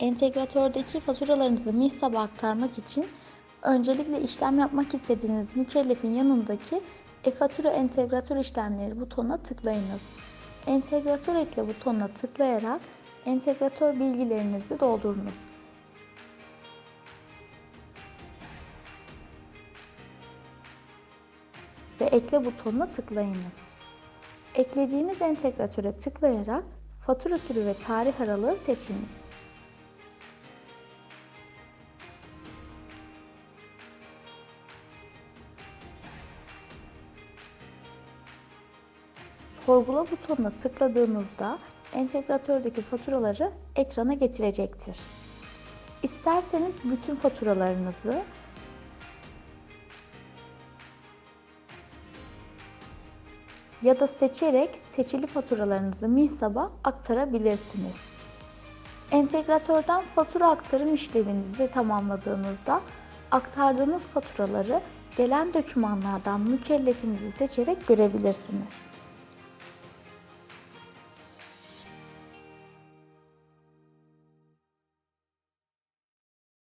Entegratördeki faturalarınızı MİHSAB'a aktarmak için öncelikle işlem yapmak istediğiniz mükellefin yanındaki e-fatura entegratör işlemleri butonuna tıklayınız. Entegratör ekle butonuna tıklayarak entegratör bilgilerinizi doldurunuz. Ve ekle butonuna tıklayınız. Eklediğiniz entegratöre tıklayarak fatura türü ve tarih aralığı seçiniz. Sorgula butonuna tıkladığınızda entegratördeki faturaları ekrana getirecektir. İsterseniz bütün faturalarınızı ya da seçerek seçili faturalarınızı MİHSAB'a aktarabilirsiniz. Entegratörden fatura aktarım işleminizi tamamladığınızda aktardığınız faturaları gelen dokümanlardan mükellefinizi seçerek görebilirsiniz.